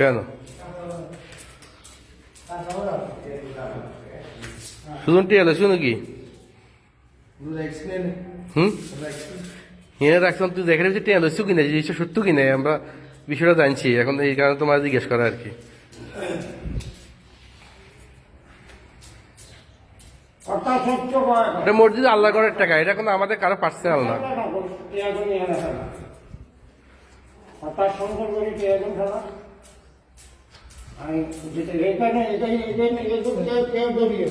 কেন? শুনুন টিয়া শুনো কি? হুম? এনে রাখছিলাম তুই দেখে রেখেছি টিয়া লইছু কিনা জিনিসটা সত্য কিনা, আমরা বিষয়টা জানছি, এখন এই কারণে তোমার জিজ্ঞেস করা আর কি। এটা মসজিদ আল্লাহ করার টাকা, এটা কোনো আমাদের কারও পার্সোনাল না। কথা আমি যেটা এখানে এটাই এটাই এরকম কেউ কেউ দৌড়িয়ে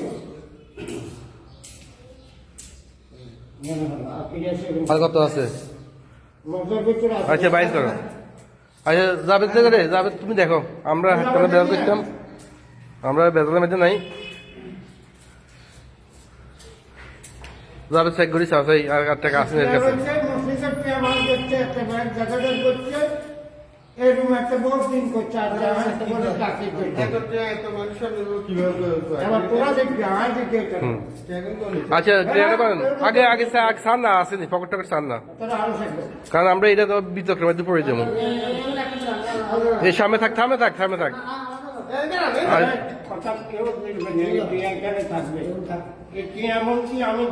কত আছে? মজার ভিতরে আছে। আচ্ছা বাইর করো। আচ্ছা রে তুমি দেখো। আমরা বের করতাম। আমরা বেতনের মধ্যে নাই। যাবে চেক করি সাফাই আর টাকা আছে এর কাছে। করছে একটা বড় দিন করছে আর একটা বড় চাকরি করছে এবার তোরা দেখবি আর দেখবি আচ্ছা করেন আগে আগে সার না আসেনি পকেট টকেট সার না তোরা আরও থাকবে কারণ আমরা এটা তো বিতর্কের মধ্যে পড়ে যাব এই সামনে থাক থামে থাক থামে থাক আমি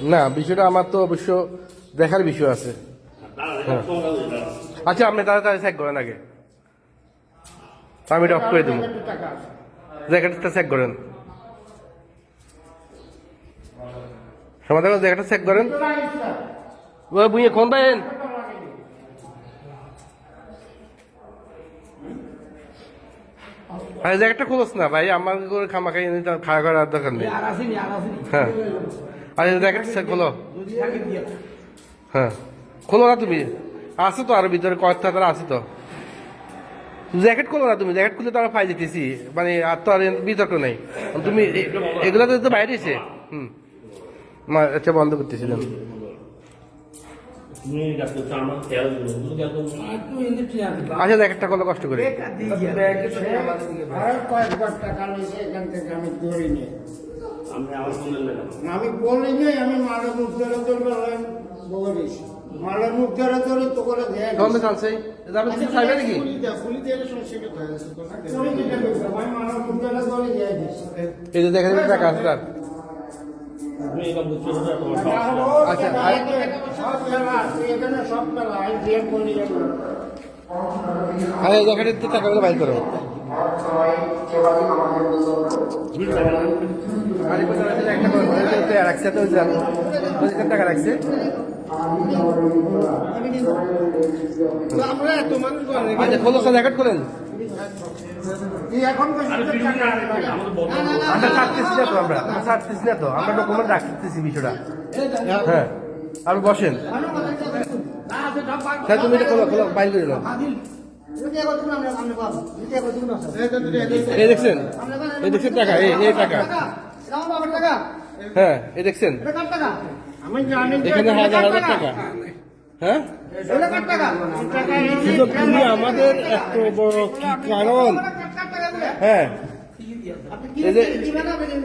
না বিষয়টা আমার তো অবশ্য দেখার বিষয় আছে। হ্যাঁ। আচ্ছা আপনি তাড়াতাড়ি চেক করেন আগে। আমি এটা অফ করে দেবো। জ্যাকেটটা চেক করেন। সমাধান জ্যাকেটটা চেক করেন। ও বুঝে কোন পাইন আরে জ্যাকেটটা খুলোস না ভাই আমার করে খামাখাই খাওয়া করার দরকার নেই। হ্যাঁ। আরে খোলো। হ্যাঁ খোলো না তুমি। আছে তো তারা তো। জ্যাকেট খোলো না তুমি, জ্যাকেট খুলে মানে আর তো আর নেই। তুমি তো বাইরে হুম। আচ্ছা বন্ধ করতেছিলাম আচ্ছা কষ্ট করে। আমি বলি যে আমি মালের মুখ ধরে ধরবে বলিস মালের মুখ ধরে ধরে তো করে দেয় গন্ধ চালছে যাবে তুমি চাইবে নাকি? এই যে দেখেন টাকা আছে তার আচ্ছা, তুই আরে তো টাকাগুলো বাইর করো। হয়ে যাবে কত টাকা রাখছে আমরা আচ্ছা। আমাদের ছাড়তেছি না তো আমরা ছাড়তেছি না তো আমরা ডকুমেন্ট রাখতেছি বিষয়টা হ্যাঁ আর বসেন হ্যাঁ তুমি এটা খোলো খোলো বাইর করে নাও এই দেখছেন? এই দেখছেন টাকা এই এই টাকা। হ্যাঁ এই দেখছেন? আমি জানি যে এখানে হাজার হাজার টাকা? হ্যাঁ? তুমি আমাদের এত বড় কি কারণ? হ্যাঁ। এই যে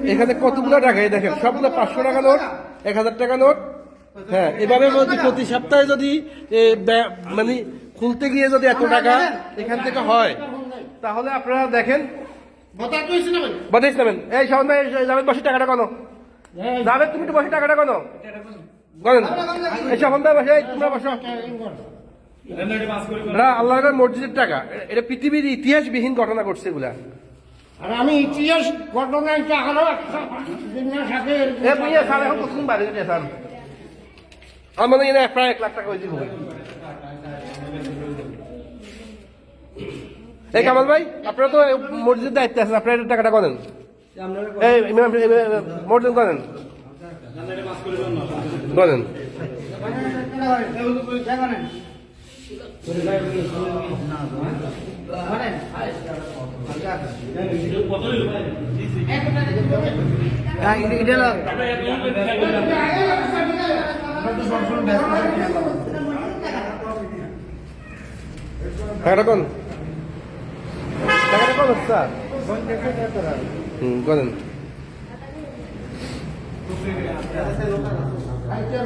এখানে কতগুলো টাকা? এই দেখেন সবগুলো পাঁচশো টাকা নোট এক হাজার টাকা নোট। হ্যাঁ এভাবে যদি প্রতি সপ্তাহে যদি এ, ব্যা- মানে খুলতে গিয়ে যদি এত টাকা এখান থেকে হয় তাহলে আপনারা দেখেন। বাতাইস নেবেন। এই সামনে যাবেন বসে টাকাটা কোনো যাবে তুমি তো বসে টাকাটা কোনো এই সামন ভাই বসে এই তোমরা বসো। না আল্লাহর মসজিদের টাকা। এটা পৃথিবীর ইতিহাসবিহীন ঘটনা ঘটছে এগুলা। আর আমি ইতিহাস ঘটনায় সাথে আমার মনে হয় প্রায় এক লাখ টাকা হয়েছে। এই কামাল ভাই, আপনারা তো মসজিদের দায়িত্বে আছেন, আপনারা এটা টাকাটা করেন। এই মসজিদ করেন। করেন। টাকাটা কোন হুম করেন আইটার